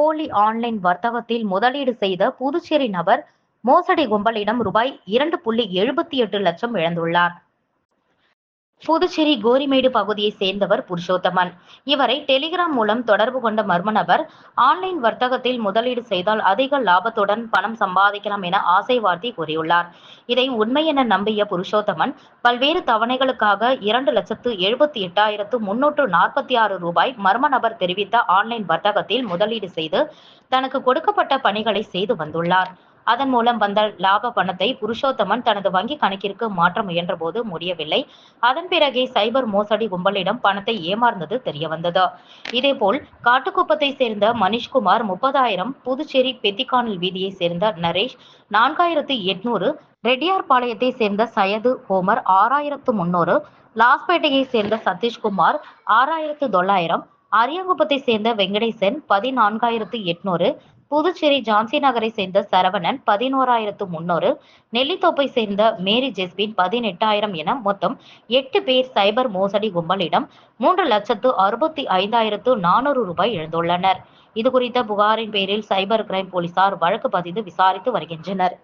போலி ஆன்லைன் வர்த்தகத்தில் முதலீடு செய்த புதுச்சேரி நபர் மோசடி கும்பலிடம் ரூபாய் இரண்டு புள்ளி எழுபத்தி எட்டு லட்சம் இழந்துள்ளார். புதுச்சேரி கோரிமேடு பகுதியை சேர்ந்தவர் புருஷோத்தமன். இவரை டெலிகிராம் மூலம் தொடர்பு கொண்ட மர்ம நபர் ஆன்லைன் வர்த்தகத்தில் முதலீடு செய்தால் அதிக லாபத்துடன் பணம் சம்பாதிக்கலாம் என ஆசை வார்த்தை கூறியுள்ளார். இதை உண்மை என நம்பிய புருஷோத்தமன் பல்வேறு தவணைகளுக்காக இரண்டு லட்சத்து எழுபத்தி எட்டாயிரத்து முன்னூற்று நாற்பத்தி ஆறு ரூபாய் மர்ம நபர் தெரிவித்த ஆன்லைன் வர்த்தகத்தில் முதலீடு செய்து தனக்கு கொடுக்கப்பட்ட பணிகளை செய்து வந்துள்ளார். அதன் மூலம் வந்த லாப பணத்தை புருஷோத்தமன் தனது வங்கி கணக்கிற்கு மாற்ற முயன்றபோது முடியவில்லை. அதன் பிறகே சைபர் மோசடி கும்பலிடம் பணத்தை ஏமாறுந்தது தெரிய வந்தது இதேபோல் காட்டுக்குப்பத்தை சேர்ந்த மணிஷ்குமார் முப்பதாயிரம் புதுச்சேரி பெத்திக்கானல் வீதியை சேர்ந்த நரேஷ் நான்காயிரத்து எட்நூறு ரெட்டியார்பாளையத்தை சேர்ந்த சயது ஹோமர் ஆறாயிரத்து முன்னூறு லாஸ்பேட்டையை சேர்ந்த சதீஷ்குமார் ஆறாயிரத்து தொள்ளாயிரம் அரியங்குப்பத்தை சேர்ந்த வெங்கடேசன் பதினான்காயிரத்து எட்நூறு புதுச்சேரி ஜான்சி நகரை சேர்ந்த சரவணன் பதினோராயிரத்து முன்னூறு நெல்லித்தோப்பை சேர்ந்த மேரி ஜெஸ்பின் பதினெட்டாயிரம் என மொத்தம் எட்டு பேர் சைபர் மோசடி கும்பலிடம் மூன்று லட்சத்து அறுபத்தி ஐந்தாயிரத்து நானூறு ரூபாய் இழந்துள்ளனர். இது குறித்த புகாரின் பேரில் சைபர் கிரைம் போலீசார் வழக்கு பதிந்து விசாரித்து வருகின்றனர்.